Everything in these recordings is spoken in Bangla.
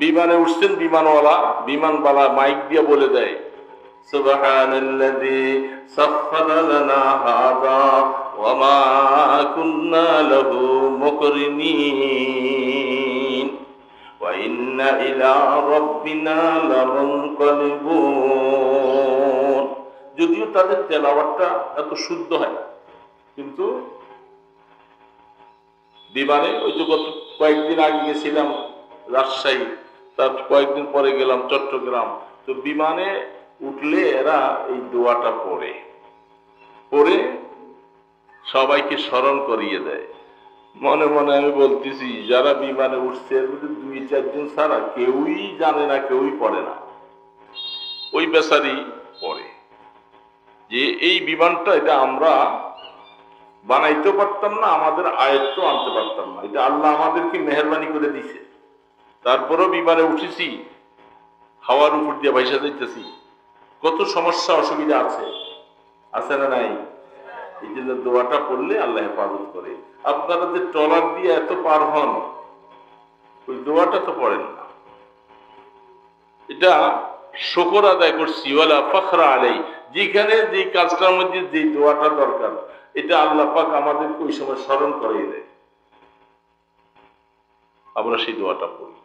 বিমানে উঠছেন বিমানওয়ালা বিমানওয়ালা মাইক দিয়ে বলে দেয় যদিও তাদের তেলাওয়াতটা এত শুদ্ধ হয় কিন্তু বিমানে ওই তো গত কয়েকদিন আগে গেছিলাম রাজশাহী। তার কয়েকদিন পরে গেলাম চট্টগ্রাম। তো বিমানে উঠলে এরা এই দোয়াটা পড়ে। পড়ে সবাইকে স্মরণ করিয়ে দেয়। মনে মনে আমি বলতেছি, যারা বিমানে উঠছে, এর মধ্যে দুই চারজন ছাড়া কেউই জানে না, কেউই পড়ে না। ওই বেচারি পড়ে। যে এই বিমানটা, এটা আমরা বানাইতে পারতাম না, আমাদের আয়ত্ত আনতে পারতাম না। এটা আল্লাহ আমাদেরকে মেহরবানি করে দিছে তারপরেও বিমানে উঠেছি, হাওয়ার উপর দিয়ে ভাইসা যাইতেছি। কত সমস্যা, অসুবিধা আছে? আছে না নাই? এই জন্য দোয়াটা পড়লে আল্লাহ হেফাজত করে। আপনারা যে ট্রলার দিয়ে এত পার হন, ওই দোয়াটা তো পড়েন না। এটা শকর আদায় করছি, ওয়ালা ফখরা আলাই যেখানে যে কাজটার মধ্যে যে দোয়াটা দরকার, এটা আল্লাহ পাক আমাদেরকে ওই সময় স্মরণ করিয়ে দেয়। আমরা সেই দোয়াটা পড়ি।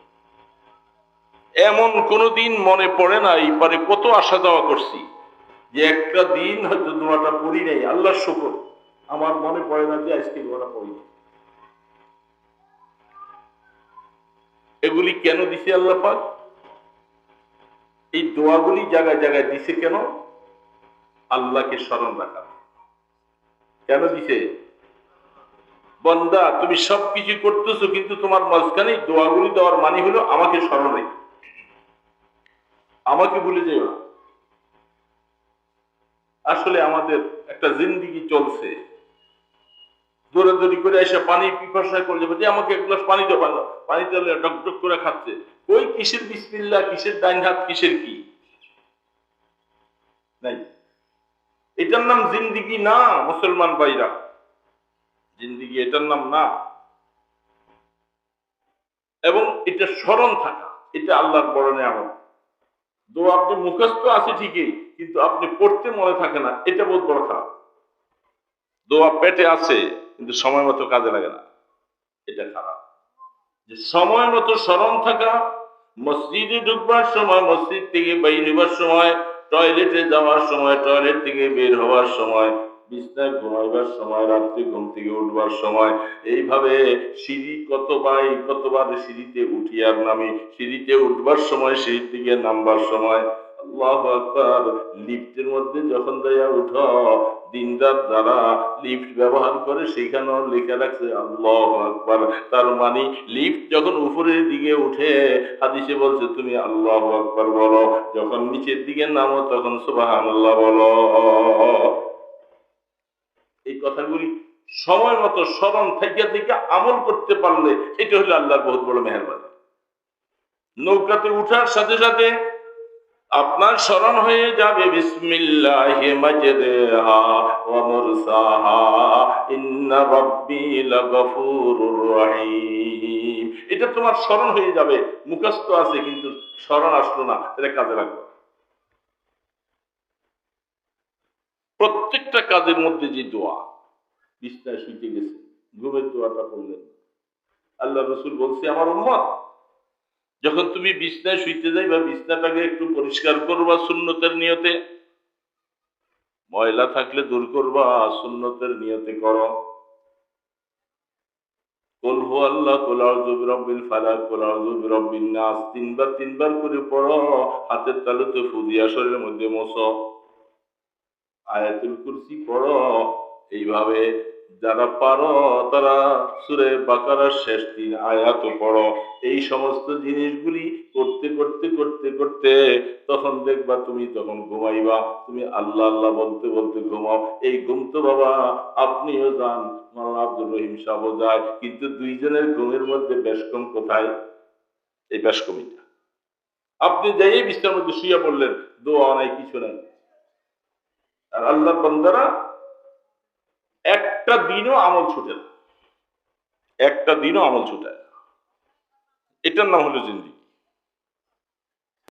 এমন কোনো দিন মনে পড়ে না, এই পারে কত আশা দেওয়া করছি যে একটা দিন হয়তো দোয়াটা পড়ি নাই। আল্লাহ শুকর। আমার মনে পড়ে না যে আজকে দোয়াটা পড়ি। এগুলি কেন দিছে আল্লাহ পাক? এই দোয়াগুলি জায়গায় জায়গায় দিছে কেন? আল্লাহকে স্মরণ রাখা। কেন দিছে? বন্দা, তুমি সবকিছু করতেছো, কিন্তু তোমার মাঝখানে দোয়াগুলি দেওয়ার মানে হলো আমাকে স্মরণ রেখো। আমাকে ভুলে যেও আসলে আমাদের একটা জিন্দিগি চলছে। দৌড়াদৌড়ি করে এসে পানি পিপাসায় করে যাবে। যে আমাকে এক গ্লাস পানি দাও, পানি তাহলে ডক করে খাচ্ছে। ওই কিসের বিসমিল্লা কিসের ডাইন হাত, কিসের কি? নাই। এটার নাম জিন্দিগি না, মুসলমান ভাইরা। জিন্দিগি এটার নাম না। এবং এটা স্মরণ থাকা। এটা আল্লাহর বড় নেয়ামত। দোয়া আপনি মুখস্থ আছে ঠিকই, কিন্তু আপনি পড়তে মনে থাকে না, এটা বহুত বড় খারাপ। দোয়া পেটে আছে, কিন্তু সময় মতো কাজে লাগে না। এটা খারাপ। যে সময় মতো স্মরণ থাকা, মসজিদে ঢুকবার সময়, মসজিদ থেকে বাইরে হবার সময়, টয়লেটে যাওয়ার সময়, টয়লেট থেকে বের হওয়ার সময় বিছনায় ঘুমাইবার সময়, রাত্রে ঘুম থেকে উঠবার সময়, এইভাবে সিঁড়ি কতবার কতবার সিঁড়িতে উঠি আর নামি, সিঁড়িতে উঠবার সময় সিঁড়ি থেকে নামবার সময়। আল্লাহ আকবার, লিফটের মধ্যে যখন যাইয়া উঠ দিনদার যারা লিফট ব্যবহার করে, সেখানেও লেখা রাখছে, আল্লাহ আকবার। তার মানে লিফট যখন উপরের দিকে উঠে, হাদিসে বলছে, তুমি আল্লাহ আকবার বলো। যখন নিচের দিকে নামো, তখন সুবাহান আল্লাহ বলো। এই কথাগুলি সময় মতো স্মরণ থেকে থেকে আমল করতে পারলে এটা হলো আল্লাহর বহুত বড় মেহরবানি। নৌকাতে উঠার সাথে সাথে আপনার স্মরণ হয়ে যাবে, বিসমিল্লাহি এটা তোমার স্মরণ হয়ে যাবে, মুখস্থ আছে, কিন্তু স্মরণ আসলো না, এটা কাজে লাগবে প্রত্যেকটা কাজের মধ্যে যে দোয়া বিছনায় শুইতে গেছে, ঘুমের দোয়াটা করলেন আল্লাহ রসুল বলছে, আমার উম্মত, যখন তুমি বিছনায় শুইতে যাই বা বিছনাটাকে একটু পরিষ্কার করবা সুন্নতের নিয়তে, ময়লা থাকলে দূর করবা, সুন্নতের নিয়তে করো। কুল হু আল্লাহ, কুল আউযু বিরাব্বিল ফালাক, কুল আউযু বিরাব্বিন নাস। তিনবার তিনবার করে পড়ো, হাতের তালুতে ফুদিয়া শরীরের মধ্যে মোছো। আয়াতুল কুরসি পড়ো। এইভাবে যারা পারো, তারা সুরে বাকারার শেষ তিন আয়াত পড়ো। এই সমস্ত জিনিসগুলি করতে করতে করতে করতে তখন দেখবা তুমি তখন ঘুমাইবা। তুমি আল্লাহ আল্লাহ বলতে বলতে ঘুমাও। এই ঘুম তো বাবা, আপনিও যান। মাওলানা আব্দুর রহিম সাহেবও যায়। কিন্তু দুইজনের ঘুমের মধ্যে বেশ কম কোথায়? এই বেশ কমিটা আপনি যাই বিছানার মধ্যে শুয়ে পড়লেন, দোয়া নাই, কিছু নাই। আর আল্লাহর বন্দারা একটা দিনও আমল ছুটে না। একটা দিনও আমল ছুটে না। এটার নাম হলো জিন্দিগি।